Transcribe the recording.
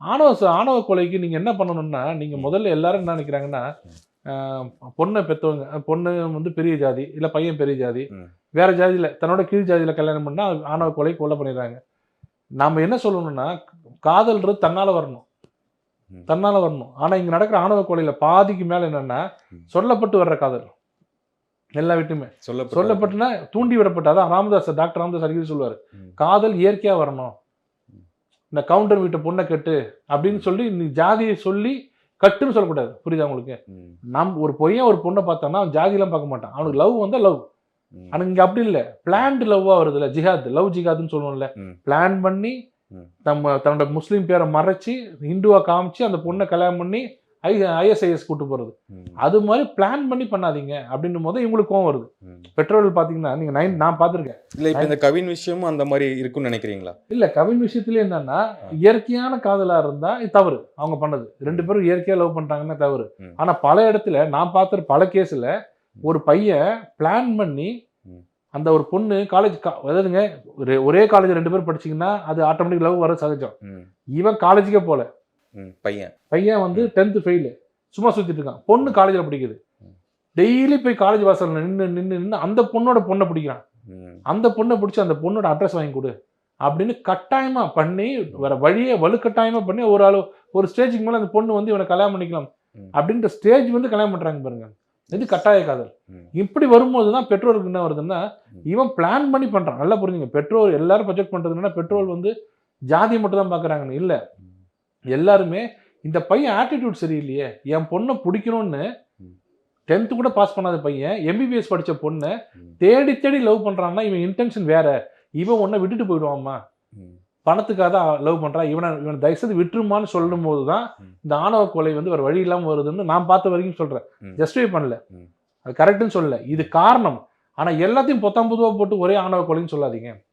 ஆணவ ஆணவ கொலைக்கு நீங்க என்ன பண்ணணும்னா நீங்க முதல்ல எல்லாரும் என்ன நினைக்கிறாங்கன்னா பொண்ணை பெத்தவங்க அஹ், பொண்ணு வந்து பெரிய ஜாதி இல்ல பையன் பெரிய ஜாதி. வேற ஜாதியில தன்னோட கீழ் ஜாதியில கல்யாணம் பண்ணா அது ஆணவ கொலை கொலை பண்ணிடுறாங்க நாம என்ன சொல்லணும்னா காதல்ன்றது தன்னால வரணும். தன்னால வரணும் ஆனா இங்க நடக்கிற ஆணவ கொலையில பாதிக்கு மேல என்னன்னா. சொல்லப்பட்டு வர்ற காதல் எல்லா வீட்டுமே சொல்லப்பட்ட சொல்லப்பட்டுனா தூண்டி விடப்பட்ட அதான் ராமதாஸ் டாக்டர் ராமதாஸ் அடிக்கடி சொல்லுவார். காதல் இயற்கையா வரணும். இந்த கவுண்டர் வீட்டு பொண்ணை கட்டு அப்படின்னு சொல்லி நீ ஜாதியை சொல்லி கட்டுன்னு சொல்லக்கூடாது புரியுதா உங்களுக்கு. நம் ஒரு பையன் ஒரு பொண்ணை பார்த்தான்னா அவன் ஜாதியெல்லாம் பார்க்க மாட்டான் அவனுக்கு லவ் வந்தா லவ் ம். ஆனா இங்க அப்படி இல்லை பிளான்டு லவ்வா வருதுல்ல ஜிஹாத் லவ் ஜிஹாத்னு சொல்லுவோம்ல. பிளான் பண்ணி. நம்ம தன்னோட முஸ்லீம் பேரை மறைச்சு ஹிந்துவா காமிச்சு அந்த பொண்ணை கல்யாணம் பண்ணி ஐ ஐஎஸ்ஐஎஸ் கூட்டு போறது ம். அது மாதிரி பிளான் பண்ணி பண்ணாதீங்க அப்படின்னும் போது இவங்களுக்கு கோவம் வருது. பெட்ரோல் பாத்தீங்கன்னா நீங்க நைன் நான் பார்த்திருக்கேன் இல்ல இப்ப இந்த கவின் விஷயமும் அந்த மாதிரி இருக்கும்னு நினைக்கிறீங்களா இல்ல கவின் விஷயத்துல என்னன்னா இயற்கையான காதலா இருந்தா இது தவறு அவங்க பண்ணது ரெண்டு பேரும் இயற்கையா லவ் பண்றாங்கன்னா தவறு ம். ஆனா பல இடத்துல நான் பார்த்த பல கேஸ்ல ஒரு பையன் பிளான் பண்ணி. அந்த ஒரு பொண்ணு காலேஜ் அதாவதுங்க ஒரே காலேஜ் ரெண்டு பேரும் படிச்சீங்கன்னா அது ஆட்டோமேட்டிக் லவ் வர சகஜம் ம். இவன் காலேஜுக்கே ம். பையன். பையன் வந்து டென்த்து ஃபெயிலு சும்மா சுத்திட்டு இருக்கான். பொண்ணு காலேஜில் படிக்குது. டெய்லி போய் காலேஜ் வாசல்ல நின்று நின்று நின்று அந்த பொண்ணோட பொண்ணை பிடிக்கிறான். அந்த பொண்ணை பிடிச்சி அந்த பொண்ணோட அட்ரஸ் வாங்கி கொடு அப்படின்னு கட்டாயமா பண்ணி வேற வழியை வலுக்கட்டாயமா பண்ணி ஒரு ஆளு ஒரு ஸ்டேஜுக்கு மேல அந்த பொண்ணு வந்து இவனை கல்யாணம் பண்ணிக்கலாம். அப்படின்ற ஸ்டேஜ் வந்து கல்யாணம் பண்றாங்க பாருங்க. இது கட்டாய காதல். இப்படி வரும்போது தான் பெட்ரோலுக்கு என்ன வருதுன்னா. இவன் பிளான் பண்ணி பண்றான். நல்லா புரிஞ்சுங்க. பெட்ரோல் எல்லாரும் ப்ரொஜெக்ட் பண்றதுன்னா பெட்ரோல் வந்து ஜாதி மட்டும் தான் பாக்குறாங்கன்னு இல்ல. எல்லாருமே இந்த பையன் ஆட்டிடியூட் சரியில்லையே என் பொண்ணை பிடிக்கணும்னு. டென்த்து கூட பாஸ் பண்ணாத பையன் எம்பிபிஎஸ் படிச்ச பொண்ணை. தேடி தேடி லவ் பண்றான்னா இவன் இன்டென்ஷன் வேற இவன் உன்னை விட்டுட்டு போயிடுவாம்மா. பணத்துக்காக தான் லவ் பண்றான் இவனை இவனை தயவுசெய்து விட்டுருமான்னு சொல்லும் போது தான். இந்த ஆணவ கொலை வந்து ஒரு வழி இல்லாம வருதுன்னு நான் பார்த்த வரைக்கும் சொல்றேன் ம். ஜஸ்டிஃபை பண்ணல. அது கரெக்ட்னு சொல்லல இது காரணம் ஆனா எல்லாத்தையும் பொத்தாம் பொதுவா போட்டு ஒரே ஆணவ கொலைன்னு சொல்லாதீங்க